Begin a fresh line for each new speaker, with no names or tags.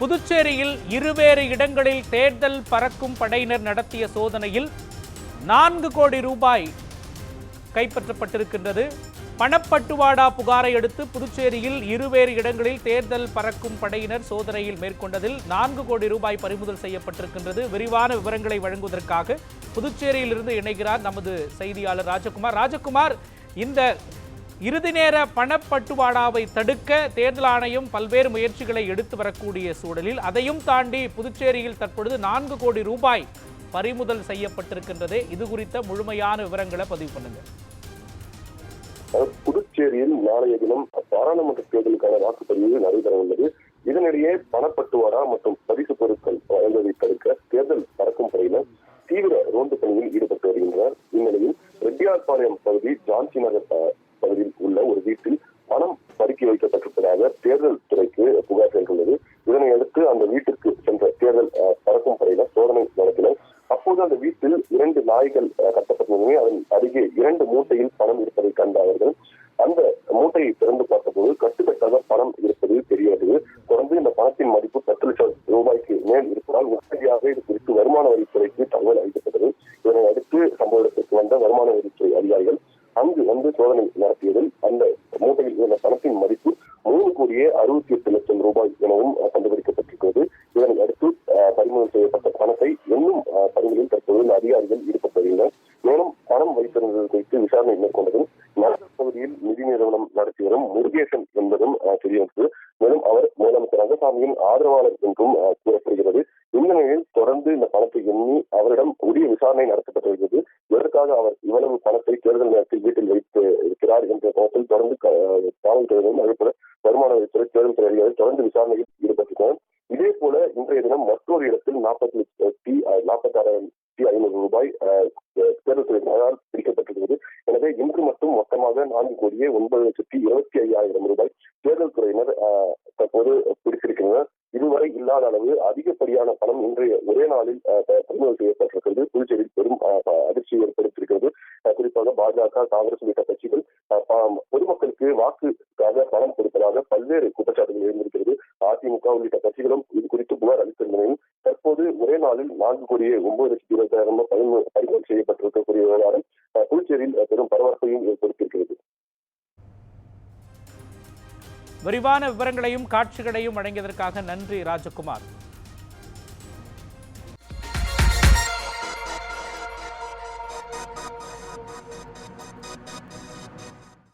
புதுச்சேரியில் இருவேறு இடங்களில் தேர்தல் பறக்கும் படையினர் நடத்திய சோதனையில் நான்கு கோடி ரூபாய் கைப்பற்றப்பட்டிருக்கின்றது. பணப்பட்டுவாடா புகாரை அடுத்து புதுச்சேரியில் இருவேறு இடங்களில் தேர்தல் பறக்கும் படையினர் சோதனையில் மேற்கொண்டதில் நான்கு கோடி ரூபாய் பறிமுதல் செய்யப்பட்டிருக்கின்றது. விரிவான விவரங்களை வழங்குவதற்காக புதுச்சேரியிலிருந்து இணைகிறார் நமது செய்தியாளர் ராஜகுமார். ராஜகுமார் இந்த இறுதி நேர பணப்பட்டுவாடாவை தடுக்க தேர்தல் ஆணையம் பல்வேறு முயற்சிகளை எடுத்து வரக்கூடிய சூழலில் அதையும் தாண்டி புதுச்சேரியில் தற்பொழுது நான்கு கோடி ரூபாய் பறிமுதல் செய்யப்பட்டிருக்கின்றது. இது குறித்த முழுமையான விவரங்களை பதிவு பண்ணுங்க
புதுச்சேரியில் நாளைய தினம் பாராளுமன்ற தேர்தலுக்கான வாக்குப்பதிவு நடைபெற உள்ளது. இதனிடையே பணப்பட்டுவாடா மற்றும் பரிசு பொருட்கள் வழங்குவதை தடுக்க தேர்தல் பறக்கும் படையினர் தீவிர ரோந்து பணியில் ஈடுபட்டு வருகின்றனர். இந்நிலையில் ரெட்டியார்பாளையம் பகுதி ஜான்சி நகர் பகுதியில் உள்ள ஒரு வீட்டில் பணம் பதுக்கி வைக்கப்பட்டிருப்பதாக தேர்தல் துறைக்கு புகார் சென்றுள்ளது இதனை அடுத்து அந்த வீட்டிற்கு சென்ற தேர்தல் பறக்கும் படையினர் சோதனை நடத்தினர். அப்போது அந்த வீட்டில் இரண்டு நாய்கள் கட்டப்பட்டிருந்தன. அதன் அருகே இரண்டு மூட்டையில் பணம் இருப்பதை கண்ட அவர்கள் அந்த மூட்டையை திறந்து பார்த்தபோது கட்டுக்கட்டாக பணம் இருப்பது தெரியாது தொடர்ந்து இந்த பணத்தின் மதிப்பு பத்து லட்சம் ரூபாய்க்கு மேல் இருப்பதால் உடனடியாக இது குறித்து வருமான வரித்துறைக்கு தகவல் அளிக்கப்பட்டது இதனை அடுத்து சம்பவ இடத்திற்கு வந்த வருமான வரித்துறை அதிகாரிகள் அங்கு வந்து சோதனை நடத்தியதில் அந்த மூட்டையில் இருந்த பணத்தின் மதிப்பு மூணு கோடியே அறுபத்தி எட்டு லட்சம் ரூபாய் எனவும் கண்டுபிடிக்கப்பட்டிருக்கிறது. இதனை அடுத்து பறிமுதல் செய்யப்பட்ட பணத்தை இன்னும் பணிகளில் தற்போது அதிகாரிகள் ஈடுபட்டு வருகின்றனர் மேலும் பணம் வைத்திருந்தது குறித்து விசாரணை மேற்கொண்டதும் நகர் பகுதியில் நிதி நிறுவனம் நடத்தி வரும் முருகேசன் என்பதும் தெரியவந்தது. மேலும் அவர் முதலமைச்சர் ரங்கசாமியின் ஆதரவாளர் என்றும் கூறப்படுகிறது. இந்த இந்த பணத்தை எண்ணி அவரிடம் உரிய விசாரணை நடத்தப்பட்டு வருகிறது. எதற்காக அவர் இவ்வளவு பணத்தை தேர்தல் நேரத்தில் வீட்டில் வைத்து இருக்கிறார் என்ற கோணத்தில் தொடர்ந்து க- அதே போல வருமான வரித்துறை தேர்தல் துறை தொடர்ந்து விசாரணையில் ஈடுபட்டிருக்கிறார் இதே போல இன்றைய தினம் மற்றொரு இடத்தில் நாற்பத்தி லட்சத்தி நாற்பத்தி ஆறாயிரத்தி ஐநூறு ரூபாய் தேர்தல் துறையினரால் பிடிக்கப்பட்டிருக்கிறது எனவே இன்று மட்டும் மொத்தமாக நான்கு கோடியே ஒன்பது லட்சத்தி இருபத்தி ஐயாயிரம் ரூபாய் தேர்தல் துறையினர் தற்போது பிடித்திருக்கின்றனர். இதுவரை இல்லாத அளவு அதிகப்படியான பணம் இன்றைய ஒரே நாளில் பறிமுதல் செய்யப்பட்டிருக்கிறது. புதுச்சேரியில் பெரும் அதிர்ச்சி அதிர்ச்சியை ஏற்படுத்தியிருக்கிறது குறிப்பாக பாஜக காங்கிரஸ் உள்ளிட்ட கட்சிகள் பொதுமக்களுக்கு வாக்குக்காக பணம் கொடுப்பதாக பல்வேறு குற்றச்சாட்டுகள் இருந்திருக்கிறது அதிமுக உள்ளிட்ட கட்சிகளும் இது குறித்து புகார் அளித்திருந்தனையும் தற்போது ஒரே நாளில் நான்கு கோடியே ஒன்பது லட்சத்தி இருபத்தாயிரம் பறிமுதல் செய்யப்பட்டிருக்கக்கூடிய விவகாரம் புதுச்சேரியில் பெரும் பரபரப்பையும் ஏற்படுத்தியிருக்கிறது.
விரிவான விவரங்களையும் காட்சிகளையும் வழங்கியதற்காக நன்றி ராஜகுமார்.